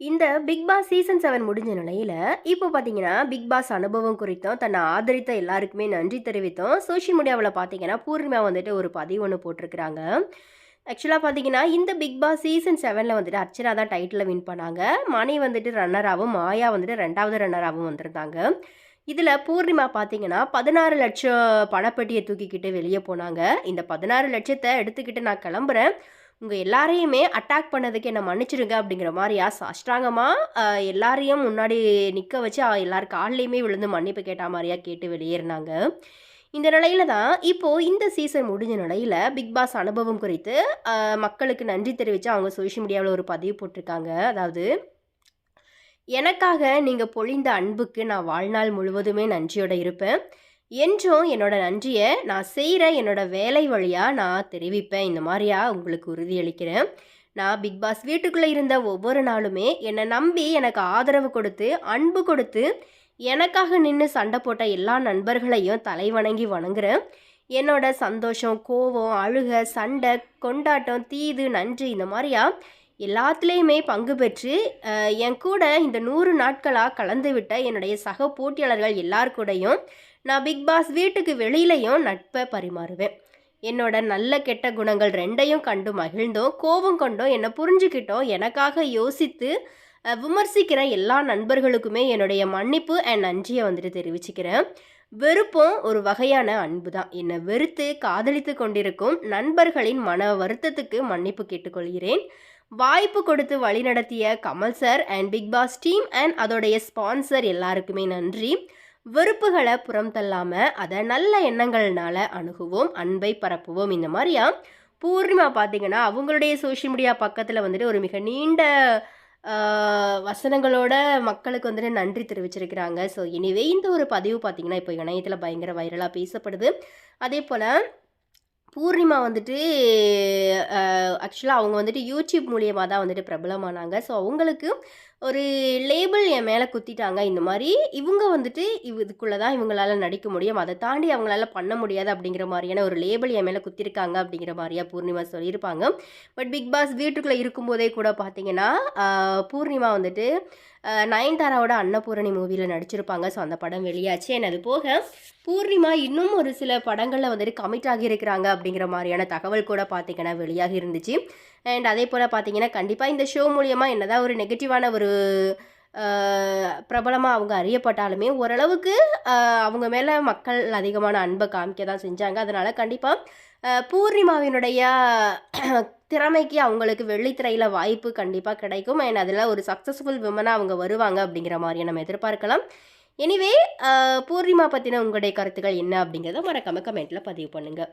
இந்த big Boss season seven முடிஞ்ச நிலையில, இப்போ பார்த்தீங்கன்னா, பிக் பாஸ் அனுபவம் குறித்தும், தன்னை ஆதரித்த எல்லாருக்குமே நன்றி தெரிவித்தும், சோஷியல் மீடியாவில் பார்த்தீங்கன்னா, பூர்ணிமா வந்துட்டு ஒரு பதிவு ஒன்று போட்டிருக்கிறாங்க. ஆக்சுவலாக பார்த்தீங்கன்னா, இந்த பிக் பாஸ் சீசன் செவனில் வந்துட்டு அர்ச்சனா தான் டைட்டில வின் பண்ணாங்க. மணி வந்துட்டு ரன்னராகவும் மாயா வந்துட்டு ரெண்டாவது ரன்னராகவும் வந்திருந்தாங்க. இதில் பூர்ணிமா பார்த்தீங்கன்னா, 16,00,000 பணப்பெட்டிய தூக்கிக்கிட்டு வெளியே போனாங்க. இந்த 16,00,000த்த எடுத்துக்கிட்டு நான் கிளம்புறேன். உங்கள் எல்லாரையுமே அட்டாக் பண்ணதுக்கு என்ன மன்னிச்சிடுங்க அப்படிங்கிற மாதிரியா அஷ்டாங்கமாக எல்லாரையும் முன்னாடி நிற்க வச்சு எல்லார் கால்லையுமே விழுந்து மன்னிப்பு கேட்ட மாதிரியா கேட்டு வெளியேறினாங்க இந்த நிலையில தான் இப்போது இந்த சீசன் முடிஞ்ச நிலையில் பிக் பாஸ் அனுபவம் குறித்து மக்களுக்கு நன்றி தெரிவித்து அவங்க சோஷியல் மீடியாவில் ஒரு பதிவு போட்டிருக்காங்க. அதாவது எனக்காக நீங்கள் பொழிந்த அன்புக்கு நான் வாழ்நாள் முழுவதுமே நன்றியோடு இருப்பேன். என்றும் என்னோட நன்றியை நான் செய்கிற என்னோட வேலை வழியாக நான் தெரிவிப்பேன். இந்த மாதிரியாக உங்களுக்கு உறுதியளிக்கிறேன். நான் பிக் பாஸ் வீட்டுக்குள்ளே இருந்த ஒவ்வொரு நாளுமே என்னை நம்பி எனக்கு ஆதரவு கொடுத்து, அன்பு கொடுத்து, எனக்காக நின்று சண்டை போட்ட எல்லா நண்பர்களையும் தலைவணங்கி வணங்குறேன். என்னோட சந்தோஷம், கோவம், அழுக, சண்டை கொண்டாட்டம், தீது, நன்றி இந்த மாதிரியா எல்லாத்துலேயுமே பங்கு பெற்று என் கூட இந்த நூறு நாட்களாக கலந்துவிட்ட என்னுடைய சக போட்டியாளர்கள் எல்லார் கூடயும் நான் பிக் பாஸ் வீட்டுக்கு வெளியிலையும் நட்பை பரிமாறுவேன். என்னோட நல்ல கெட்ட குணங்கள் ரெண்டையும் கண்டு மகிழ்ந்தோம் கோபம் கொண்டும் என்னை புரிஞ்சுக்கிட்டோம் எனக்காக யோசித்து விமர்சிக்கிற எல்லா நண்பர்களுக்குமே என்னுடைய மன்னிப்பு அண்ட் நன்றியை வந்துட்டு தெரிவிச்சுக்கிறேன். வெறுப்பும் ஒரு வகையான அன்பு தான். என்னை வெறுத்து காதலித்து கொண்டிருக்கும் நண்பர்களின் மன வருத்தத்துக்கு மன்னிப்பு கேட்டுக்கொள்கிறேன். வாய்ப்பு கொடுத்து வழிநடத்திய Kamal sir and Bigg Boss team and அதோடைய ஸ்பான்சர் எல்லாருக்குமே நன்றி. வெறுப்புகளை புறம் தள்ளாமல் அதை நல்ல எண்ணங்கள்னால அணுகுவோம், அன்பை பரப்புவோம். இந்த மாதிரியா பூர்ணிமா பார்த்தீங்கன்னா, அவங்களுடைய சோஷியல் மீடியா பக்கத்தில் வந்துட்டு ஒரு மிக நீண்ட வசனங்களோட மக்களுக்கு வந்துட்டு நன்றி தெரிவிச்சிருக்கிறாங்க. ஸோ எனிவே இந்த ஒரு பதிவு பார்த்தீங்கன்னா, இப்போ இணையத்தில் பயங்கர வைரலாக பேசப்படுது. அதே போல் பூர்ணிமா வந்துட்டு ஆக்சுவலாக அவங்க வந்துட்டு யூடியூப் மூலியமாக தான் வந்துட்டு பிரபலமானாங்க. ஸோ அவங்களுக்கு ஒரு லேபிள் என் மேலே குத்திட்டாங்க. இந்த மாதிரி இவங்க வந்துட்டு இவ் இதுக்குள்ளே தான் இவங்களால நடிக்க முடியும். அதை தாண்டி அவங்களால பண்ண முடியாது அப்படிங்கிற மாதிரியான ஒரு லேபிள் என் மேலே குத்திருக்காங்க அப்படிங்கிற மாதிரியா பூர்ணிமா சொல்லியிருப்பாங்க. பட் பிக் பாஸ் வீட்டுக்குள்ளே இருக்கும்போதே கூட பார்த்தீங்கன்னா, பூர்ணிமா வந்துட்டு நயன்தாராவோட அன்னபூரணி மூவியில் நடிச்சிருப்பாங்க. ஸோ அந்த படம் வெளியாச்சு. அண்ட் அது போக பூர்ணிமா இன்னும் ஒரு சில படங்களில் வந்துட்டு கமிட் ஆகியிருக்கிறாங்க அப்படிங்கிற மாதிரியான தகவல் கூட பார்த்தீங்கன்னா வெளியாகி இருந்துச்சு. அண்ட் அதே போல் பார்த்தீங்கன்னா, கண்டிப்பாக இந்த ஷோ மூலியமாக என்னதான் ஒரு நெகட்டிவான ஒரு ஒரு பிரபலமாக அவங்க அறியப்பட்டாலுமே, ஓரளவுக்கு அவங்க மேலே மக்கள் அதிகமான அன்பை காமிக்க தான் செஞ்சாங்க. அதனால் கண்டிப்பாக பூர்ணிமாவினுடைய திறமைக்கு அவங்களுக்கு வெள்ளித்திரையில் வாய்ப்பு கண்டிப்பாக கிடைக்கும். அண்ட் அதில் ஒரு சக்ஸஸ்ஃபுல் விமனாக அவங்க வருவாங்க அப்படிங்கிற மாதிரி நம்ம எதிர்பார்க்கலாம். எனிவே பூர்ணிமா பற்றின உங்களுடைய கருத்துக்கள் என்ன அப்படிங்கிறத மறக்காம கமெண்ட்டில் பதிவு பண்ணுங்கள்